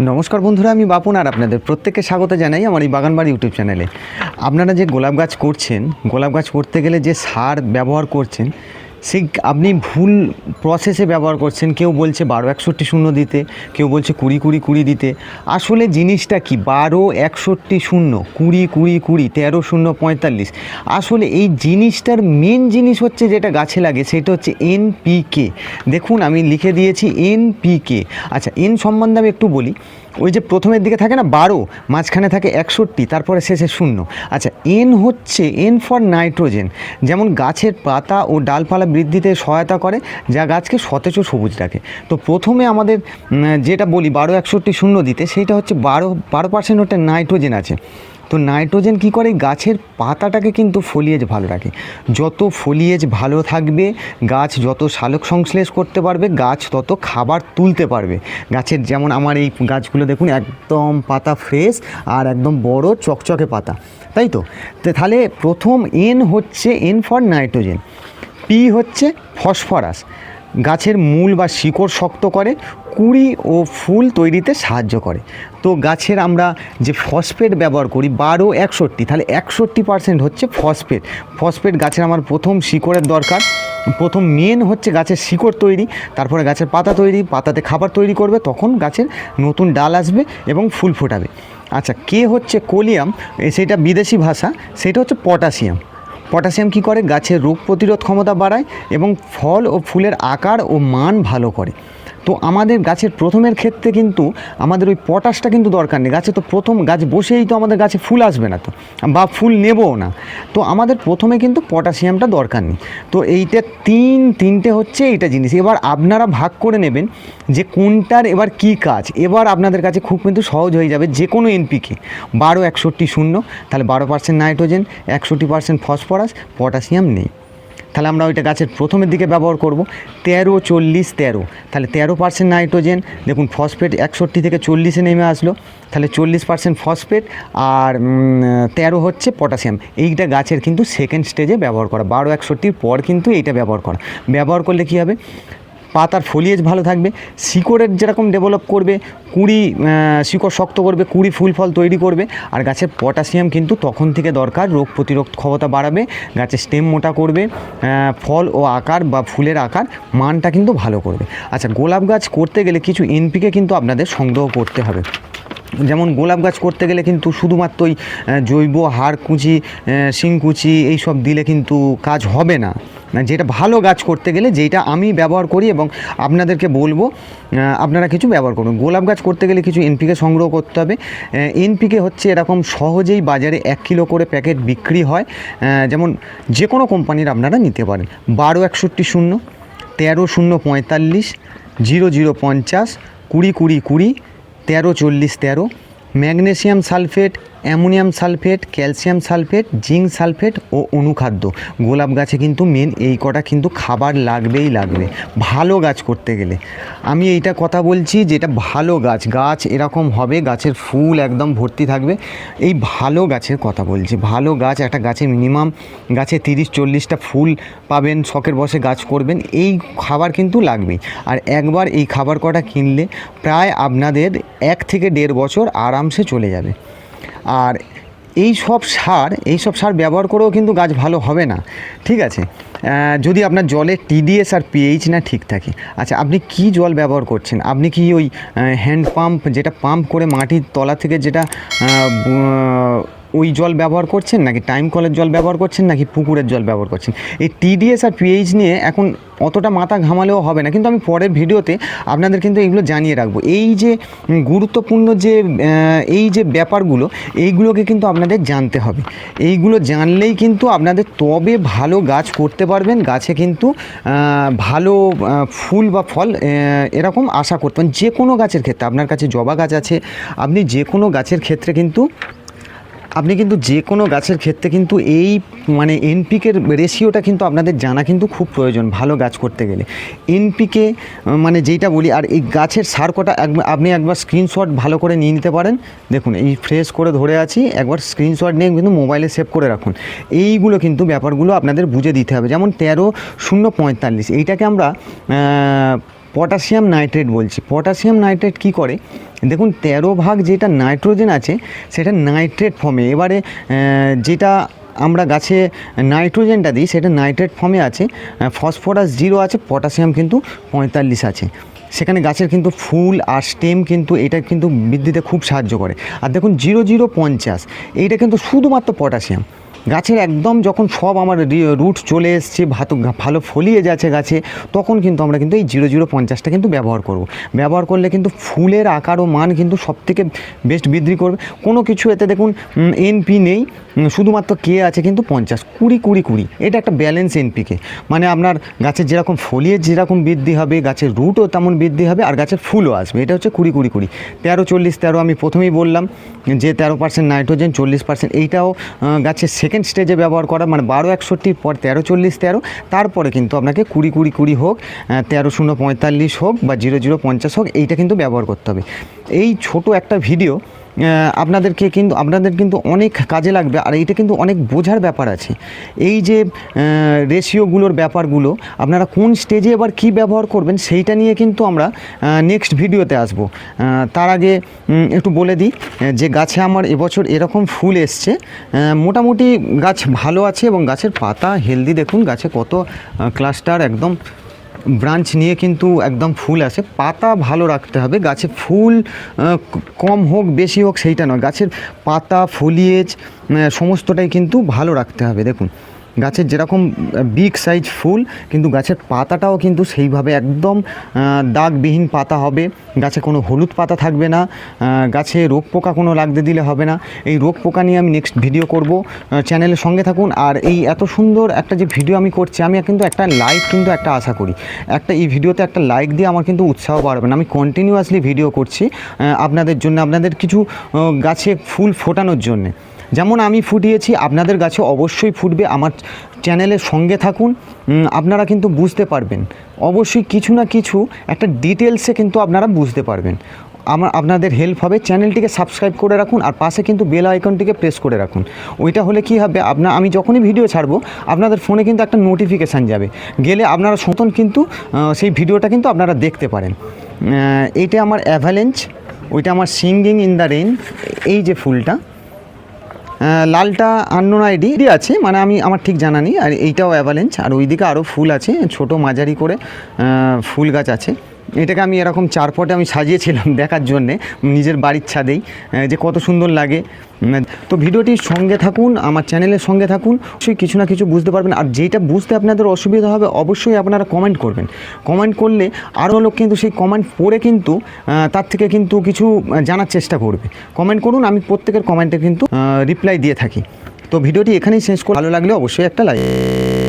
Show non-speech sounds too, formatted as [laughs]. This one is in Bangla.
নমস্কার বন্ধুরা, আমি বাপন আর আপনাদের প্রত্যেককে স্বাগত জানাই আমার এই বাগানবাড়ি ইউটিউব চ্যানেলে। আপনারা যে গোলাপ গাছ করছেন, গোলাপ গাছ করতে গেলে যে সার ব্যবহার করছেন সেই আপনি ভুল প্রসেসে ব্যবহার করছেন, কেউ বলছে বারো একষট্টি শূন্য দিতে, কেউ বলছে কুড়ি কুড়ি কুড়ি দিতে। আসলে জিনিসটা কি? বারো একষট্টি শূন্য, কুড়ি কুড়ি কুড়ি, তেরো শূন্য পঁয়তাল্লিশ। আসলে এই জিনিসটার মেন জিনিস হচ্ছে যেটা গাছে লাগে, সেটা হচ্ছে এনপিকে দেখুন, আমি লিখে দিয়েছি এনপিকে আচ্ছা এন সম্বন্ধে আমি একটু বলি। ওই যে প্রথমের দিকে থাকে না বারো, মাঝখানে থাকে একষট্টি, তারপরে শেষে শূন্য। আচ্ছা এন হচ্ছে এন ফর নাইট্রোজেন যেমন গাছের পাতা ও ডালপালা বৃদ্ধিতে সহায়তা করে, যা গাছকে সতেজ ও সবুজ রাখে। তো প্রথমে আমাদের যেটা বলি, বারো, একষট্টি, শূন্য দিতে, সেইটা হচ্ছে বারো বারো পার্সেন্ট হচ্ছে নাইট্রোজেন আছে। তো নাইট্রোজেন কী করে? গাছের পাতাটাকে কিন্তু ফলিয়েজ ভালো রাখে। যত ফলিয়েজ ভালো থাকবে, গাছ যত শালক সংশ্লেষ করতে পারবে, গাছ তত খাবার তুলতে পারবে। গাছের যেমন আমার এই গাছগুলো দেখুন, একদম পাতা ফ্রেশ আর একদম বড় চকচকে পাতা। তাই তো? তাহলে প্রথম এন হচ্ছে এন ফর নাইট্রোজেন পি হচ্ছে ফসফরাস গাছের মূল বা শিকড় শক্ত করে, কুড়ি ও ফুল তৈরিতে সাহায্য করে। তো গাছের আমরা যে ফসফেট ব্যবহার করি বারো একষট্টি, তাহলে একষট্টি পার্সেন্ট হচ্ছে ফসফেট। ফসফেট গাছের আমার প্রথম শিকড়ের দরকার। প্রথম মেন হচ্ছে গাছের শিকড় তৈরি, তারপরে গাছের পাতা তৈরি, পাতাতে খাবার তৈরি করবে, তখন গাছের নতুন ডাল আসবে এবং ফুল ফোটাবে। আচ্ছা কে হচ্ছে কোলিয়াম? সেটা বিদেশি ভাষা সেটা হচ্ছে পটাশিয়াম। পটাশিয়াম কি করে? গাছের রোগ প্রতিরোধ ক্ষমতা বাড়ায় এবং ফল ও ফুলের আকার ও মান ভালো করে। তো আমাদের গাছের প্রথমের ক্ষেত্রে কিন্তু আমাদের ওই পটাশটা কিন্তু দরকার নেই। গাছে তো প্রথম গাছ বসেই তো আমাদের গাছে ফুল আসবে না তো, বা ফুল নেবও না। তো আমাদের প্রথমে কিন্তু পটাশিয়ামটা দরকার নেই। তো এইটা তিন, তিনটে হচ্ছে এইটা জিনিস। এবার আপনারা ভাগ করে নেবেন যে কোনটার এবার কি কাজ। এবার আপনাদের কাছে খুব কিন্তু সহজ হয়ে যাবে যে কোনো এনপিকে। বারো, একষট্টি, শূন্য, তাহলে বারো পার্সেন্ট নাইট্রোজেন, একষট্টি পার্সেন্ট ফসফরাস, পটাশিয়াম নেই। তাহলে আমরা ওইটা গাছের প্রথমের দিকে ব্যবহার করব। তেরো, চল্লিশ, তেরো। তাহলে তেরো পার্সেন্ট নাইট্রোজেন দেখুন ফসফেট একষট্টি থেকে চল্লিশে নেমে আসলো। তাহলে চল্লিশ পার্সেন্ট ফসফেট আর তেরো হচ্ছে পটাশিয়াম এইটা গাছের কিন্তু সেকেন্ড স্টেজে ব্যবহার করা। বারো, একষট্টির পর কিন্তু এইটা ব্যবহার করা। ব্যবহার করলে কী হবে? পাতার ফলিয়েজ ভালো থাকবে। শিকড়ের যেরকম ডেভেলপ করবে, কুড়ি শিকড় শক্ত করবে, কুড়ি ফুল ফল তৈরি করবে, আর গাছের পটাশিয়াম কিন্তু তখন থেকে দরকার, রোগ প্রতিরোধ ক্ষমতা বাড়াবে, গাছের স্টেম মোটা করবে ফল ও আকার বা ফুলের আকার মানটা কিন্তু ভালো করবে। আচ্ছা গোলাপ গাছ করতে গেলে কিছু এনপিকে কিন্তু আপনাদের সংগ্রহ করতে হবে। যেমন গোলাপ গাছ করতে গেলে কিন্তু শুধুমাত্র ওই জৈব হাড় কুচি শিংকুচি এইসব দিলে কিন্তু কাজ হবে না, যেটা ভালো গাছ করতে গেলে যেটা আমি ব্যবহার করি এবং আপনাদেরকে বলব আপনারা কিছু ব্যবহার করুন। গোলাপ গাছ করতে গেলে কিছু এনপিকে সংগ্রহ করতে হবে। এনপিকে হচ্ছে এরকম সহজেই বাজারে এক কিলো করে প্যাকেট বিক্রি হয়। যেমন যে কোনো কোম্পানির আপনারা নিতে পারেন। বারো একষট্টি শূন্য তেরো শূন্য পঁয়তাল্লিশ জিরো জিরো পঞ্চাশ কুড়ি কুড়ি কুড়ি তেরো চল্লিশ তেরো। Magnesium sulphate, ammonium sulphate, calcium sulphate, zinc sulphate ও অনুখাদ্য। গোলাপ গাছে কিন্তু মেন এই কটা কিন্তু খাবার লাগবেই লাগবে। ভালো গাছ করতে গেলে। আমি এইটা কথা বলছি যেটা ভালো গাছ। গাছ এরকম হবে, গাছের ফুল একদম ভর্তি থাকবে। এই ভালো গাছের কথা বলছি। ভালো গাছ, একটা গাছে মিনিমাম গাছে তিরিশ, চল্লিশটা ফুল পাবেন, শখের বসে গাছ করবেন, এই খাবার কিন্তু লাগবেই। আর একবার এই খাবার কটা কিনলে প্রায় আপনাদের এক থেকে দেড় বছর আরামসে চলে যাবে। আর এই সব সার, এই সব সার ব্যবহার করেও কিন্তু গাছ ভালো হবে না। ঠিক আছে? যদি আপনার জলে টিডিএস আর পিএইচ না ঠিক থাকে। আচ্ছা আপনি কি জল ব্যবহার করছেন? আপনি কি ওই হ্যান্ড পাম্প যেটা পাম্প করে মাটির তলা থেকে যেটা ওই জল ব্যবহার করছেন নাকি টাইম কলের জল ব্যবহার করছেন নাকি পুকুরের জল ব্যবহার করছেন? এই টিডিএস আর পিএইচ নিয়ে এখন অতটা মাথা ঘামালেও হবে না। কিন্তু আমি পরের ভিডিওতে আপনাদের কিন্তু এগুলো জানিয়ে রাখব। এই যে গুরুত্বপূর্ণ যে এই যে ব্যাপারগুলো, এইগুলোকে কিন্তু আপনাদের জানতে হবে। এইগুলো জানলেই কিন্তু আপনাদের তবে ভালো গাছ করতে পারবেন, গাছে কিন্তু ভালো ফুল বা ফল এরকম আশা করতে পারেন যে কোনো গাছের ক্ষেত্রে, আপনার কাছে জবা গাছ আছে, আপনি যে কোনো গাছের ক্ষেত্রে কিন্তু আপনি কিন্তু যে কোনো গাছের ক্ষেত্রে কিন্তু এই মানে এনপিকের রেশিওটা কিন্তু আপনাদের জানা কিন্তু খুব প্রয়োজন ভালো গাছ করতে গেলে। এনপিকে মানে যেইটা বলি, আর এই গাছের সার কটা আপনি একবার স্ক্রিনশট ভালো করে নিয়ে নিতে পারেন। দেখুন, এই ফ্রেশ করে ধরে আছি, একবার স্ক্রিনশট নিয়ে কিন্তু মোবাইলে সেভ করে রাখুন। এইগুলো কিন্তু ব্যাপারগুলো আপনাদের বুঝে দিতে হবে। যেমন তেরো, শূন্য পঁয়তাল্লিশ, এইটাকে আমরা পটাশিয়াম নাইট্রেট বলছি। পটাশিয়াম নাইট্রেট কি করে? দেখুন, তেরো ভাগ যেটা নাইট্রোজেন আছে, সেটা নাইট্রেট ফর্মে। এবারে যেটা আমরা গাছে নাইট্রোজেনটা দিই, সেটা নাইট্রেট ফর্মে আছে ফসফরাস জিরো আছে, পটাশিয়াম কিন্তু পঁয়তাল্লিশ আছে। সেখানে গাছের কিন্তু ফুল আর স্টেম কিন্তু, এটা কিন্তু বৃদ্ধিতে খুব সাহায্য করে। আর দেখুন, জিরো জিরো পঞ্চাশ, এইটা কিন্তু শুধুমাত্র পটাশিয়াম। গাছের একদম যখন সব আমার রুট চলে এসছে, ভাতো ভালো ফলিয়ে যাচ্ছে গাছে, তখন কিন্তু আমরা কিন্তু এই জিরো জিরো পঞ্চাশটা কিন্তু ব্যবহার করব। ব্যবহার করলে কিন্তু ফুলের আকার ও মান কিন্তু সব থেকে বেস্ট বৃদ্ধি করবে। কোনো কিছু এতে দেখুন এনপি নেই শুধুমাত্র কে আছে কিন্তু পঞ্চাশ, কুড়ি কুড়ি কুড়ি, এটা একটা ব্যালেন্স এনপিকে মানে আপনার গাছের যেরকম ফলিয়ে যেরকম বৃদ্ধি হবে, গাছের রুটও তেমন বৃদ্ধি হবে, আর গাছের ফুলও আসবে, এটা হচ্ছে কুড়ি কুড়ি কুড়ি। তেরো, চল্লিশ, তেরো আমি প্রথমেই বললাম যে তেরো পার্সেন্ট নাইট্রোজেন চল্লিশ পার্সেন্ট এইটাও গাছের সেকেন্ড স্টেজে ব্যবহার করা মানে বারো একষট্টির পর তেরো চল্লিশ তেরো, তারপরে কিন্তু আপনাকে কুড়ি কুড়ি কুড়ি হোক তেরো শূন্য পঁয়তাল্লিশ হোক বা জিরো জিরো পঞ্চাশ হোক, এইটা কিন্তু ব্যবহার করতে হবে। এই ছোট একটা ভিডিও আপনাদেরকে কিন্তু, আপনাদের কিন্তু অনেক কাজে লাগবে আর এইটা কিন্তু অনেক বোঝার ব্যাপার আছে। এই যে রেশিওগুলোর ব্যাপারগুলো, আপনারা কোন স্টেজে এবার কি ব্যবহার করবেন সেইটা নিয়ে কিন্তু আমরা নেক্সট ভিডিওতে আসব। তার আগে একটু বলে দিই, যে গাছে আমার এবছর এরকম ফুল এসছে। মোটামুটি গাছ ভালো আছে এবং গাছের পাতা হেলদি দেখুন গাছে কত ক্লাস্টার একদম ব্রাঞ্চ নিয়ে কিন্তু একদম ফুল আসে পাতা ভালো রাখতে হবে। গাছে ফুল কম হোক, বেশি হোক, সেইটা নয়। গাছের পাতা, ফলিয়েজ সমস্তটাই কিন্তু ভালো রাখতে হবে। দেখুন গাছের যেরকম বিগ সাইজ ফুল, কিন্তু গাছের পাতাটাও কিন্তু সেইভাবে একদম দাগবিহীন পাতা হবে। গাছে কোনো হলুদ পাতা থাকবে না গাছে রোগ পোকা কোনো লাগতে দিলে হবে না। এই রোগ পোকা নিয়ে আমি নেক্সট ভিডিও করব। চ্যানেলের সঙ্গে থাকুন। আর এই এত সুন্দর একটা যে ভিডিও আমি করছি, আমি কিন্তু একটা লাইক কিন্তু একটা আশা করি। একটা, এই ভিডিওতে একটা লাইক দিয়ে আমার কিন্তু উৎসাহ বাড়বে না। আমি কন্টিনিউয়াসলি ভিডিও করছি আপনাদের জন্য, আপনাদের কিছু গাছে ফুল ফোটানোর জন্যে। যেমন আমি ফুটিয়েছি, আপনাদের গাছে অবশ্যই ফুটবে, আমার চ্যানেলের সঙ্গে থাকুন। আপনারা কিন্তু বুঝতে পারবেন। অবশ্যই কিছু না কিছু একটা ডিটেলসে কিন্তু আপনারা বুঝতে পারবেন। আমার, আপনাদের হেল্প হবে। চ্যানেলটিকে সাবস্ক্রাইব করে রাখুন আর পাশে কিন্তু বেল আইকনটিকে প্রেস করে রাখুন। ওইটা হলে কি হবে? আপনার আমি যখনই ভিডিও ছাড়বো, আপনাদের ফোনে কিন্তু একটা নোটিফিকেশান যাবে। গেলে আপনারা সতন কিন্তু সেই ভিডিওটা কিন্তু আপনারা দেখতে পারেন। এইটা আমার অ্যাভালেঞ্চ ওইটা আমার সিঙ্গিং ইন দ্য রেন এই যে ফুলটা। লালটা আননোন আইডি আছে মানে আমি, আমার ঠিক জানা নেই, আর এইটাও অ্যাভালেন্স আর ওইদিকে আরও ফুল আছে, ছোট মাঝারি করে ফুল গাছ আছে। এটাকে আমি এরকম চার চারপটে আমি সাজিয়েছিলাম [laughs] দেখার জন্যে, নিজের বাড়ির ছাদেই যে কত সুন্দর লাগে। তো ভিডিওটির সঙ্গে থাকুন, আমার চ্যানেলের সঙ্গে থাকুন, অবশ্যই কিছু না কিছু বুঝতে পারবেন। আর যেটা বুঝতে আপনাদের অসুবিধা হবে, অবশ্যই আপনারা কমেন্ট করবেন। কমেন্ট করলে আরও লোক কিন্তু সেই কমেন্ট পড়ে কিন্তু তার থেকে কিন্তু কিছু জানার চেষ্টা করবে। কমেন্ট করুন, আমি প্রত্যেকের কমেন্টে কিন্তু রিপ্লাই দিয়ে থাকি। তো ভিডিওটি এখানেই শেষ করে ভালো লাগলে অবশ্যই একটা লাইক